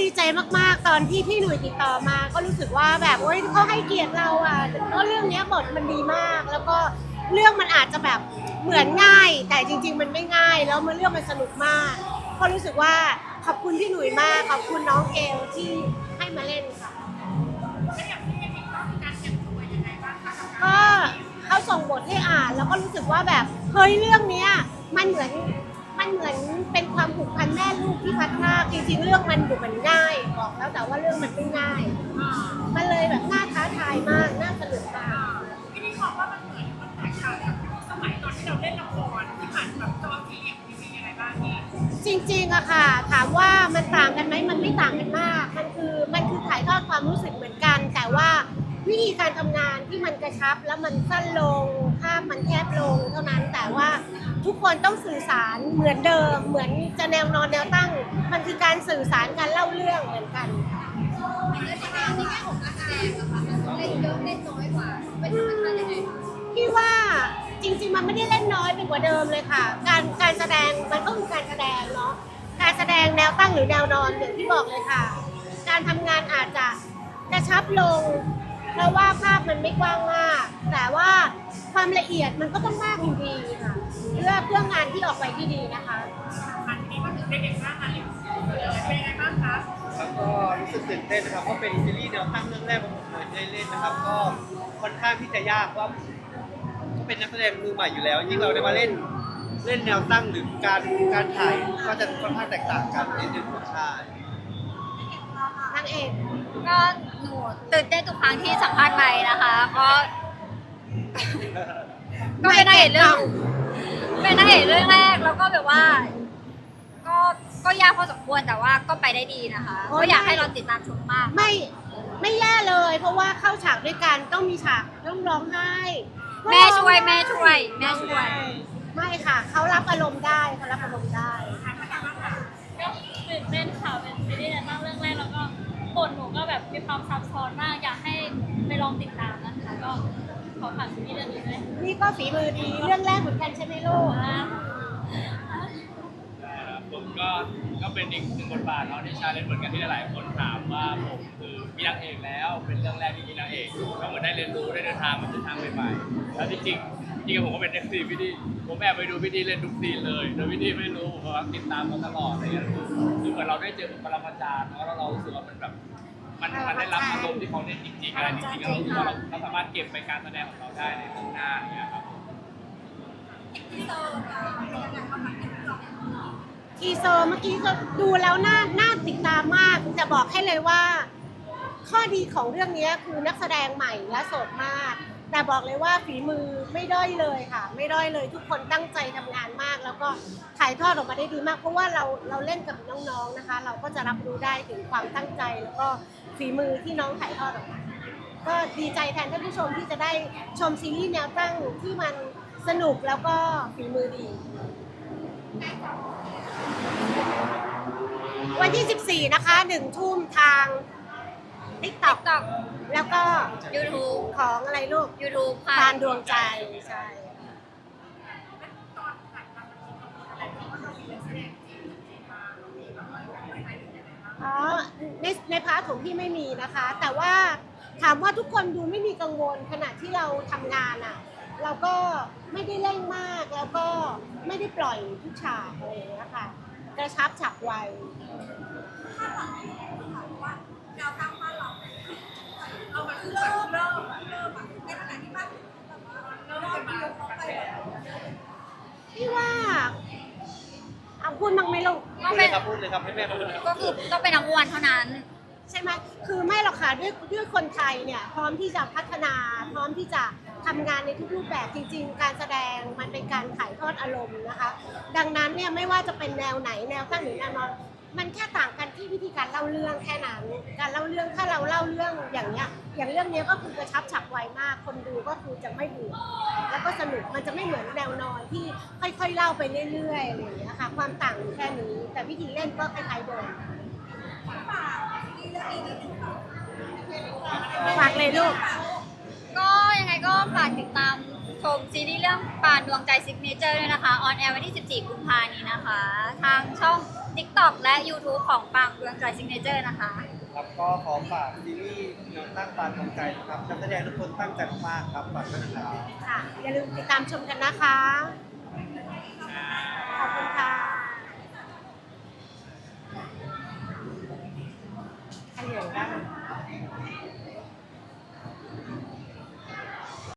ดีใจมากๆ ตอนที่พี่หนุ่ยติดต่อมา ก็รู้สึกว่าแบบโอ๊ยเขาให้เกียรติเราอะก็เรื่องเนี้ยบทมันดีมาก แล้วก็เรื่องมันอาจจะแบบเหมือนง่าย แต่จริง ๆ มันไม่ง่าย แล้วมันเรื่องมันสนุกมาก ก็รู้สึกว่าขอบคุณพี่หนุ่ยมากขอบคุณน้องเกลที่ให้มาเล่นค่ะก็เขาส่งบทให้อ่าน แล้วก็รู้สึกว่าแบบเฮ้ยเรื่องเนี้ยมันเหมือน เหมือนเป็นความผูกพันแม่ลูกที่พัฒนาจริงๆเรื่องมันดูเหมือนง่ายบอกแล้วแต่ว่าเรื่องมันไม่ง่าย มันเลยแบบน่าท้าทายมากน่าสนุกมากพี่นี่มองว่ามันเหมือนมันแตกต่างจากสมัยตอนที่เราเล่นละครที่ผ่านแบบจอทีเอ็มทีวียังไงบ้างนี่จริงๆอะค่ะ ถามว่ามันต่างกันไหมมันไม่ต่างกันมาก มันคือมันคือถ่ายทอดความรู้สึกเหมือนกัน แต่ว่าวิธีการทำงานที่มันกระชับแล้วมันสั้นลงภาพมัน ทุกคนต้องสื่อสารเหมือนเดิม เหมือนจะแนวนอนแนวตั้ง มันคือการสื่อสารการเล่าเรื่องเหมือนกันพี่ว่าจริง ๆ มันไม่ได้เล่นน้อยไปกว่าเดิมเลยค่ะ การการแสดงมันก็คือการแสดงเนาะการแสดงแนวตั้งหรือแนวนอนอย่างที่บอกเลยค่ะ การทำงานอาจจะกระชับลง เพราะว่าภาพมันไม่กว้างมาก แต่ว่าความละเอียดมันก็ต้องมากอยู่ดีค่ะเพื่อเพื่ องานที่ออกไปที่ดีนะคะอันนี้มาถึงเด็กๆบ้างอันนี้เลยเป็นยังไงบ้างคะแล้วก็รู้สึกตื่นเต้นนะครับเพราะเป็นซีรีส์แนวตั้งเรื่องแรกของผมเลยที่ได้เล่นนะครับ ก็ค่อนข้างที่จะยากว่าก็เป็นนักแสดงมือใหม่อยู่แล้วยิ่งเราได้มาเล่นเล่นแนวตั้งหรือการการถ่ายก็จะค่อนข้างแตกต่างกันในเรื่องของชาตินางเอกก็หนูตื่นเต้นทุกครั้งที่สัมภาษณ์ไปนะคะ ก็ก็เป็นนางเอกเรื่อง เป็นนางเอกเรื่องแรกแล้วก็แบบว่า ก็ก็ยากพอสมควรแต่ว่าก็ไปได้ดีนะคะ ก็อยากให้เราติดตามชมมาก ไม่ไม่แย่เลย เพราะว่าเข้าฉากด้วยกันต้องมีฉากต้องร้องไห้แม่ช่วยแม่ช่วยแม่ช่วย ไม่ค่ะเขารับอารมณ์ได้เขารับอารมณ์ได้ก็ตื่นเต้นค่ะเป็นซีรีส์แนวตั้งเรื่องแรกแล้วก็บทหนูก็แบบมีความซับซ้อนมากอยากให้ไปลองติดตามนะคะก็ ขอฝากซีรีส์เรื่องนี้ด้วยนี่ก็ฝีมือดีเรื่องแรกเหมือนกันใช่ไหมลูกนะผมก็ก็เป็นอีกหนึ่งบทบาทเนาะที่ชาเลนจ์เหมือนกันที่หลายๆคนถามว่าผมคือมีนางเอกแล้ว เป็นเรื่องแรกที่มีนางเอกก็เหมือนได้เรียนรู้ได้เดินทางมาเส้นทางใหม่ๆแล้วจริงๆจริงๆผมก็เป็นเอฟซีพี่ดีผมแอบไปดูพี่ดีเล่นทุกซีนเลยโดยพี่ดีไม่รู้ผมก็ติดตามมาตลอดอะไรเงี้ยคือคือเหมือนเราได้เจอปรมาจารย์เนาะแล้วเรารู้สึกว่ามันแบบ มันมันได้รับอารมณ์ที่เขาเล่นจริงๆอะไรจริงๆแล้วเรารู้สึกว่าเราเราสามารถเก็บไปการแสดงของเราได้ในข้างหน้าอย่างเงี้ยครับทีเซอร์เมื่อกี้ก็ดูแล้วน่าน่าติดตามมาก จะบอกให้เลยว่า ข้อดีของเรื่องนี้คือนักแสดงใหม่และสดมาก แต่บอกเลยว่าฝีมือไม่ด้อยเลยค่ะ ไม่ด้อยเลยทุกคนตั้งใจทำงานมาก แล้วก็ถ่ายทอดออกมาได้ดีมาก เพราะว่าเราเราเล่นกับน้องๆนะคะ เราก็จะรับรู้ได้ถึงความตั้งใจ แล้วก็ฝีมือที่น้องถ่ายทอดออกมา ก็ดีใจแทนท่านผู้ชมที่จะได้ชมซีรีส์แนวตั้งที่มันสนุกแล้วก็ฝีมือดี วันที่ 14 นะคะหนึ่งทุ่มทาง TikTok TikTok แล้วก็ YouTube ของอะไรลูก YouTube ค่ะทานดวงใจใช่ตอนถ่ายทำมันมีอะไรเพราะว่าเรามีนักแสดงจริงมาเรามีแบบว่าใครเป็นยังไงบ้างอ๋อในในพาร์ทของพี่ไม่มีนะคะ แต่ว่าถามว่าทุกคนดูไม่มีกังวลขณะที่เราทำงานอะ เราก็ไม่ได้เร่งมากแล้วก็ไม่ได้ปล่อยทุกฉากอะไรอย่างเงี้ยค่ะกระชับฉับไวเอามาคือเริ่มเริ่มเริ่มอะในขณะที่บ้านเริ่มจะมาไป พี่ว่าเอา พูดมั้งไหมลูก ก็พูดเลเป็ยนครับพูดเลยครับให้แม่พูดเลยครับก็คือต้องเป็นนักอ้วนเท่านั้น ใช่ไหมคือไม่หรอกค่ะด้วยด้วยคนไทยเนี่ยพร้อมที่จะพัฒนาพร้อมที่จะทำงานในทุกรูปแบบจริง ๆ การแสดงมันเป็นการถ่ายทอดอารมณ์นะคะ ดังนั้นเนี่ยไม่ว่าจะเป็นแนวไหนแนวตั้งหรือแนวนอน มันแค่ต่างกันที่วิธีการเล่าเรื่องแค่นั้น การเล่าเรื่องถ้าเราเล่าเรื่องอย่างเนี้ย อย่างเรื่องเนี้ยก็คือกระชับฉับไวมาก คนดูก็คือจะไม่เบื่อแล้วก็สนุกมันจะไม่เหมือนแนวนอนที่ค่อยๆเล่าไปเรื่อยๆอะไรอย่างเงี้ยค่ะ ความต่างอยู่แค่นี้ แต่วิธีเล่นก็คล้ายๆเดิมฝากเลยลูก ก็ยังไงก็ฝากติดตา มชมซีรีส์เรื่องปานดวงใจซิกเนเจอร์ด้วยนะคะออนแอร์วันที่ 14 กุมภานี้นะคะ ทางช่อง TikTok TikTok และ YouTube ของปังดวงใจซิงเกิลนะคะ ครับก็ขอฝากซีรีส์แนวตั้งปานดวงใจนะครับนักแสดงทุกคนตั้งใจมากๆครับฝากด้วยนะครับ ค่ะอย่าลืมติดตามชมกันนะคะ ขอบคุณค่ะ